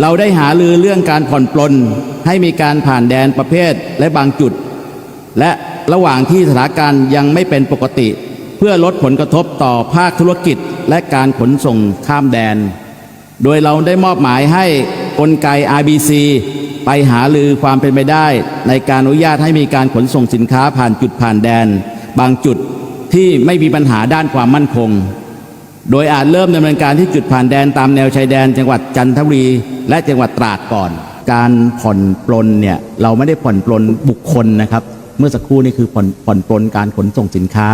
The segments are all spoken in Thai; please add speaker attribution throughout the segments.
Speaker 1: เราได้หาลือเรื่องการผ่อนปลนให้มีการผ่านแดนประเภทและบางจุด และระหว่างที่สถานการณ์ยังไม่เป็นปกติ เพื่อลดผลกระทบต่อภาคธุรกิจและการขนส่งข้ามแดน โดยเราได้มอบหมายให้กลไก RBC ไปหาลือความเป็นไปได้ ในการอนุญาตให้มีการขนส่งสินค้าผ่านจุดผ่านแดน บางจุดที่ไม่มีปัญหาด้านความมั่นคง โดยอาจเริ่มดำเนินการที่จุดผ่านแดนตามแนวชายแดน จังหวัดจันทบุรีและจังหวัดตราดก่อน การผ่อนปลนเนี่ยเราไม่ได้ผ่อนปลนบุคคลนะครับ เมื่อสักครู่นี่คือผ่อนผ่อนปลนการขนส่งสินค้า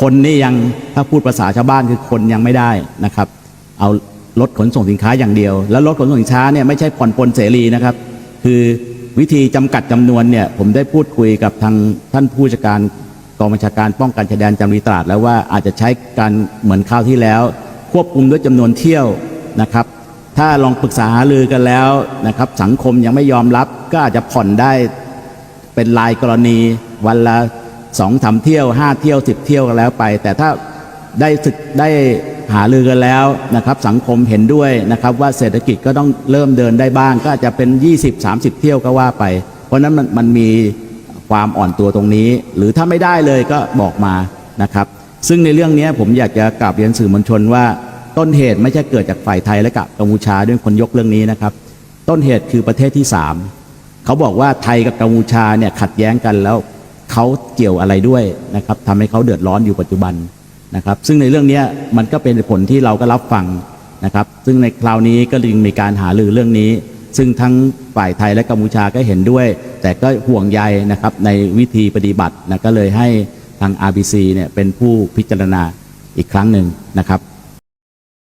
Speaker 1: คนนี่ยังถ้าพูดภาษาชาวบ้านคือคนยังไม่ได้นะครับ เอารถขนส่งสินค้าอย่างเดียว แล้วรถขนส่งสินค้าเนี่ยไม่ใช่ผ่อนปลนเสรีนะครับ คือวิธีจำกัดจำนวนเนี่ยผมได้พูดคุยกับทางท่านผู้จัดการ กองบัญชาการป้องกันชายแดนจันทบุรีตราดแล้วว่าอาจจะใช้การเหมือนคราวที่แล้ว ควบคุมด้วยจำนวนเที่ยวนะครับ ถ้าลองปรึกษาหารือกันแล้วนะครับ สังคมยังไม่ยอมรับก็อาจจะผ่อนได้เป็นรายกรณีวันละสองสามเที่ยวห้าเที่ยวสิบเที่ยวก็แล้วไป แต่ถ้าได้ศึกได้หารือกันแล้วนะครับ สังคมเห็นด้วยนะครับ ว่าเศรษฐกิจก็ต้องเริ่มเดินได้บ้าง ก็อาจจะเป็น 20-30 เที่ยวก็ว่าไป เพราะฉะนั้นมันมันมี ความอ่อนตัวตรงนี้ หรือถ้าไม่ได้เลยก็บอกมานะครับ ซึ่งในเรื่องนี้ผมอยากจะกราบเรียนสื่อมวลชนว่า ต้นเหตุไม่ใช่เกิดจากฝ่ายไทยและกับกัมพูชาด้วยคนยกเรื่องนี้นะครับ ต้นเหตุคือประเทศที่สามเขาบอกว่าไทยกับกัมพูชาเนี่ยขัดแย้งกันแล้วเขาเกี่ยวอะไรด้วยนะครับทำให้เขาเดือดร้อนอยู่ปัจจุบันนะครับ ซึ่งในเรื่องนี้มันก็เป็นผลที่เราก็รับฟังนะครับ ซึ่งในคราวนี้ก็จึงมีการหารือเรื่องนี้ ซึ่งทั้งฝ่ายไทยและกัมพูชาก็เห็นด้วย แต่ก็ห่วงใยนะครับในวิธีปฏิบัตินะก็เลยให้ทาง RBC เนี่ยเป็นผู้พิจารณาอีกครั้งหนึ่งนะครับ